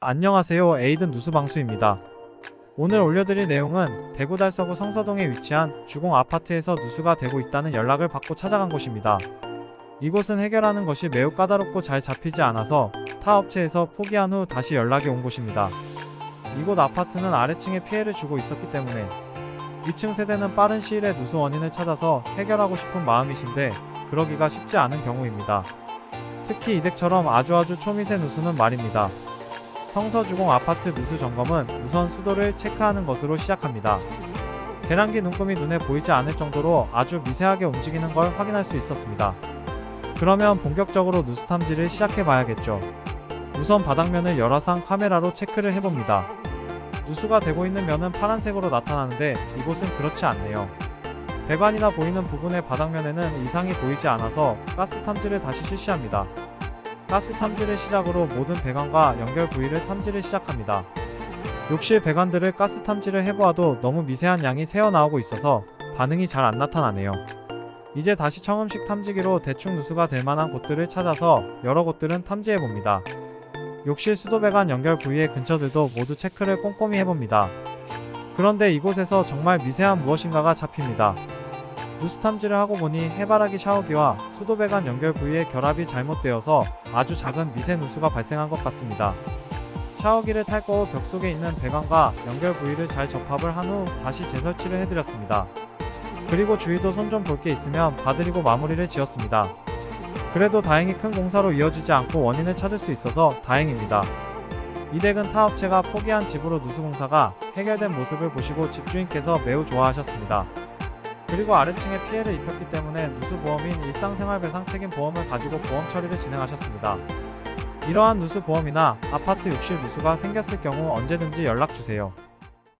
안녕하세요. 에이든 누수방수입니다. 오늘 올려드릴 내용은 대구 달서구 성서동에 위치한 주공 아파트에서 누수가 되고 있다는 연락을 받고 찾아간 곳입니다. 이곳은 해결하는 것이 매우 까다롭고 잘 잡히지 않아서 타 업체에서 포기한 후 다시 연락이 온 곳입니다. 이곳 아파트는 아래층에 피해를 주고 있었기 때문에 위층 세대는 빠른 시일 에 누수 원인을 찾아서 해결하고 싶은 마음이신데 그러기가 쉽지 않은 경우입니다. 특히 이댁처럼 아주 아주 초미세 누수는 말입니다. 성서주공 아파트 누수 점검은 우선 수도를 체크하는 것으로 시작합니다. 계량기 눈금이 눈에 보이지 않을 정도로 아주 미세하게 움직이는 걸 확인할 수 있었습니다. 그러면 본격적으로 누수 탐지를 시작해 봐야겠죠. 우선 바닥면을 열화상 카메라로 체크를 해봅니다. 누수가 되고 있는 면은 파란색으로 나타나는데 이곳은 그렇지 않네요. 배관이나 보이는 부분의 바닥면에는 이상이 보이지 않아서 가스 탐지를 다시 실시합니다. 가스 탐지를 시작으로 모든 배관과 연결 부위를 탐지를 시작합니다. 욕실 배관들을 가스 탐지를 해보아도 너무 미세한 양이 새어나오고 있어서 반응이 잘 안 나타나네요. 이제 다시 청음식 탐지기로 대충 누수가 될 만한 곳들을 찾아서 여러 곳들은 탐지해봅니다. 욕실 수도 배관 연결 부위의 근처들도 모두 체크를 꼼꼼히 해봅니다. 그런데 이곳에서 정말 미세한 무엇인가가 잡힙니다. 누수 탐지를 하고 보니 해바라기 샤워기와 수도 배관 연결 부위의 결합이 잘못되어서 아주 작은 미세 누수가 발생한 것 같습니다. 샤워기를 탈거 후 벽 속에 있는 배관과 연결 부위를 잘 접합을 한 후 다시 재설치를 해드렸습니다. 그리고 주위도 손 좀 볼 게 있으면 봐드리고 마무리를 지었습니다. 그래도 다행히 큰 공사로 이어지지 않고 원인을 찾을 수 있어서 다행입니다. 이 댁은 타 업체가 포기한 집으로 누수 공사가 해결된 모습을 보시고 집주인께서 매우 좋아하셨습니다. 그리고 아래층에 피해를 입혔기 때문에 누수보험인 일상생활배상 책임 보험을 가지고 보험 처리를 진행하셨습니다. 이러한 누수보험이나 아파트 욕실 누수가 생겼을 경우 언제든지 연락주세요.